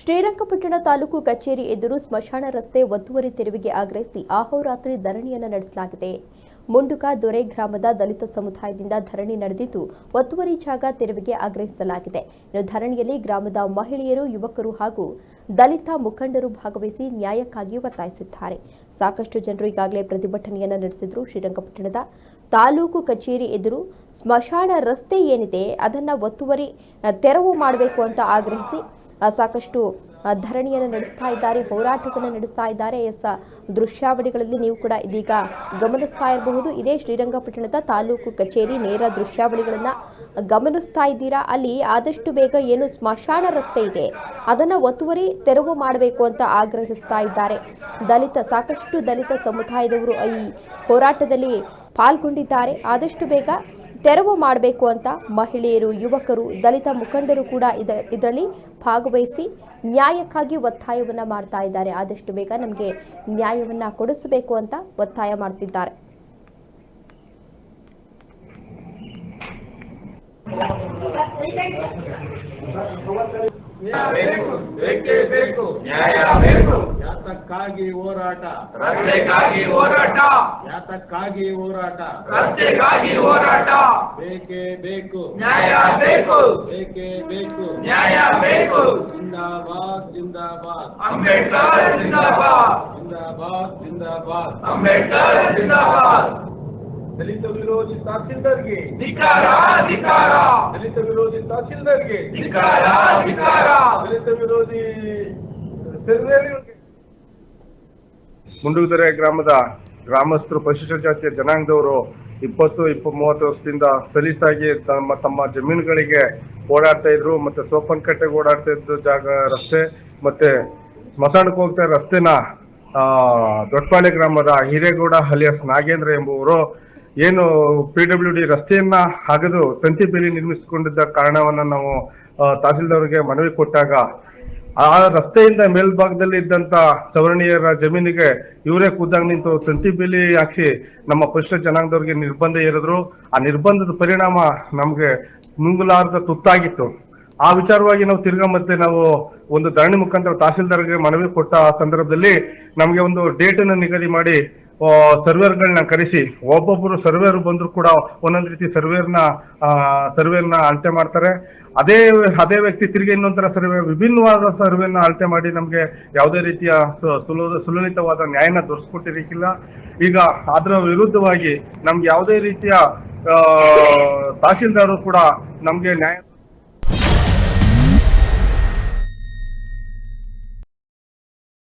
ಶ್ರೀರಂಗಪಟ್ಟಣ ತಾಲೂಕು ಕಚೇರಿ ಎದುರು ಸ್ಮಶಾನ ರಸ್ತೆ ಒತ್ತುವರಿ ತೆರವಿಗೆ ಆಗ್ರಹಿಸಿ ಅಹೋರಾತ್ರಿ ಧರಣಿಯನ್ನು ನಡೆಸಲಾಗಿದೆ. ಮುಂಡುಕ ದೊರೆ ಗ್ರಾಮದ ದಲಿತ ಸಮುದಾಯದಿಂದ ಧರಣಿ ನಡೆದಿದ್ದು ಒತ್ತುವರಿ ಜಾಗ ತೆರವಿಗೆ ಆಗ್ರಹಿಸಲಾಗಿದೆ. ಇನ್ನು ಧರಣಿಯಲ್ಲಿ ಗ್ರಾಮದ ಮಹಿಳೆಯರು, ಯುವಕರು ಹಾಗೂ ದಲಿತ ಮುಖಂಡರು ಭಾಗವಹಿಸಿ ನ್ಯಾಯಕ್ಕಾಗಿ ಒತ್ತಾಯಿಸಿದ್ದಾರೆ. ಸಾಕಷ್ಟು ಜನರು ಈಗಾಗಲೇ ಪ್ರತಿಭಟನೆಯನ್ನು ನಡೆಸಿದ್ರು. ಶ್ರೀರಂಗಪಟ್ಟಣದ ತಾಲೂಕು ಕಚೇರಿ ಎದುರು ಸ್ಮಶಾನ ರಸ್ತೆ ಏನಿದೆ, ಅದನ್ನು ಒತ್ತುವರಿ ತೆರವು ಮಾಡಬೇಕು ಅಂತ ಆಗ್ರಹಿಸಿ ಸಾಕಷ್ಟು ಧರಣಿಯನ್ನು ನಡೆಸ್ತಾ ಇದ್ದಾರೆ, ಹೋರಾಟವನ್ನು ನಡೆಸ್ತಾ ಇದ್ದಾರೆ. ಎಸ್ ದೃಶ್ಯಾವಳಿಗಳಲ್ಲಿ ನೀವು ಕೂಡ ಇದೀಗ ಗಮನಿಸ್ತಾ ಇರಬಹುದು. ಇದೇ ಶ್ರೀರಂಗಪಟ್ಟಣದ ತಾಲೂಕು ಕಚೇರಿ ನೇರ ದೃಶ್ಯಾವಳಿಗಳನ್ನು ಗಮನಿಸ್ತಾ ಇದ್ದೀರಾ? ಅಲ್ಲಿ ಆದಷ್ಟು ಬೇಗ ಏನು ಸ್ಮಶಾನ ರಸ್ತೆ ಇದೆ, ಅದನ್ನು ಒತ್ತುವರಿ ತೆರವು ಮಾಡಬೇಕು ಅಂತ ಆಗ್ರಹಿಸ್ತಾ ಇದ್ದಾರೆ. ದಲಿತ, ಸಾಕಷ್ಟು ದಲಿತ ಸಮುದಾಯದವರು ಈ ಹೋರಾಟದಲ್ಲಿ ಪಾಲ್ಗೊಂಡಿದ್ದಾರೆ. ಆದಷ್ಟು ಬೇಗ ತೆರವು ಮಾಡಬೇಕು ಅಂತ ಮಹಿಳೆಯರು, ಯುವಕರು, ದಲಿತ ಮುಖಂಡರು ಕೂಡ ಇದ, ಇದರಲ್ಲಿ ಭಾಗವಹಿಸಿ ನ್ಯಾಯಕ್ಕಾಗಿ ಒತ್ತಾಯವನ್ನು ಮಾಡ್ತಾ ಇದ್ದಾರೆ. ಆದಷ್ಟು ಬೇಗ ನಮಗೆ ನ್ಯಾಯವನ್ನು ಕೊಡಿಸಬೇಕು ಅಂತ ಒತ್ತಾಯ ಮಾಡ್ತಿದ್ದಾರೆ. ಯಾತಕ್ಕಾಗಿ ಹೋರಾಟ ರಸ್ತೆಗಾಗಿ ಹೋರಾಟ ಯಾತಕ್ಕಾಗಿ ಹೋರಾಟ ರಸ್ತೆಗಾಗಿ ಹೋರಾಟ ಬೇಕೇ ಬೇಕು ನ್ಯಾಯ ಬೇಕು ಬೇಕೇ ಬೇಕು ನ್ಯಾಯ ಬೇಕು ಜಿಂದಾಬಾದ್ ಜಿಂದಾಬಾದ್ ಅಂಬೇಡ್ಕರ್ ಜಿಂದಾಬಾದ್ ಜಿಂದಾಬಾದ್ ಜಿಂದಾಬಾದ್ ಅಂಬೇಡ್ಕರ್ ಜಿಂದಾಬಾದ್ ದಲಿತ ವಿರೋಧಿ ತಹಸೀಲ್ದಾರ್ಗೆ. ಧಿಕಾರ ಧಿಕಾರ. ದಲಿತ ವಿರೋಧಿ ತಹಸೀಲ್ದಾರ್ಗೆ. ಧಿಕಾರ ಧಿಕಾರ. ದಲಿತ ವಿರೋಧಿ ಮುಂಡುಗುದರೆ ಗ್ರಾಮದ ಗ್ರಾಮಸ್ಥರು ಪರಿಶಿಷ್ಟ ಜಾತಿಯ ಜನಾಂಗದವರು ಇಪ್ಪತ್ತು ಇಪ್ಪ ಮೂವತ್ತು ವರ್ಷದಿಂದ ಸಲೀಸಾಗಿ ತಮ್ಮ ತಮ್ಮ ಜಮೀನುಗಳಿಗೆ ಓಡಾಡ್ತಾ ಇದ್ರು. ಮತ್ತೆ ಸೋಪನ್ಕಟ್ಟೆಗೆ ಓಡಾಡ್ತಾ ಇದ್ದ ಜಾಗ ರಸ್ತೆ. ಮತ್ತೆ ಸ್ಮಶಾನಕ್ಕೆ ಹೋಗ್ತಾ ರಸ್ತೆನ ಆ ದೊಡ್ಡಪಾಳ್ಯ ಗ್ರಾಮದ ಹಿರೇಗೌಡ ಅಲಿಯಾಸ್ ನಾಗೇಂದ್ರ ಎಂಬುವರು ಏನು ಪಿ ಡಬ್ಲ್ಯೂ ಡಿ ರಸ್ತೆಯನ್ನ ಅಗದು ತಂತಿ ಬೇಲಿ ನಿರ್ಮಿಸಿಕೊಂಡಿದ್ದ ಕಾರಣವನ್ನ ನಾವು ತಹಸೀಲ್ದಾರ್ ತಹಸೀಲ್ದಾರ್ಗೆ ಮನವಿ ಕೊಟ್ಟಾಗ, ಆ ರಸ್ತೆಯಿಂದ ಮೇಲ್ಭಾಗದಲ್ಲಿ ಇದ್ದಂತ ಸವರ್ಣೀಯರ ಜಮೀನಿಗೆ ಇವರೇ ಕೂದಾಗ ನಿಂತು ತಂತಿ ಬೇಲಿ ಹಾಕಿ ನಮ್ಮ ಪರಿಶಿಷ್ಟ ಜನಾಂಗದವ್ರಿಗೆ ನಿರ್ಬಂಧ ಏರಿದ್ರು ಆ ನಿರ್ಬಂಧದ ಪರಿಣಾಮ ನಮ್ಗೆ ನುಂಗಲಾರದ ತುತ್ತಾಗಿತ್ತು. ಆ ವಿಚಾರವಾಗಿ ನಾವು ತಿರ್ಗಾ ಮತ್ತೆ ನಾವು ಒಂದು ಧರಣಿ ಮುಖಾಂತರ ತಹಸೀಲ್ದಾರ್ಗೆ ಮನವಿ ಕೊಟ್ಟ ಸಂದರ್ಭದಲ್ಲಿ ನಮ್ಗೆ ಒಂದು ಡೇಟ್ ನಿಗದಿ ಮಾಡಿ ಸರ್ವೇರ್ಗಳನ್ನ ಕರೆಸಿ ಒಬ್ಬೊಬ್ಬರು ಸರ್ವೇರ್ ಬಂದ್ರು ಕೂಡ ಒಂದೊಂದ್ ರೀತಿ ಸರ್ವೇರ್ನ ಸರ್ವೇರ್ನ ಅಳತೆ ಮಾಡ್ತಾರೆ. ಅದೇ ಅದೇ ವ್ಯಕ್ತಿ ತಿರುಗಿ ಇನ್ನೊಂದರ ಸರ್ವೆ ವಿಭಿನ್ನವಾದ ಸರ್ವೆನ ಅಳತೆ ಮಾಡಿ ನಮ್ಗೆ ಯಾವುದೇ ರೀತಿಯ ಸುಲಲಿತವಾದ ನ್ಯಾಯನ ದೊರಕಿಸ್ಕೊಟ್ಟಿರಕ್ಕಿಲ್ಲ ಈಗ ಅದರ ವಿರುದ್ಧವಾಗಿ ನಮ್ಗೆ ಯಾವುದೇ ರೀತಿಯ ಆ, ತಹಸೀಲ್ದಾರರು ಕೂಡ ನಮ್ಗೆ ನ್ಯಾಯ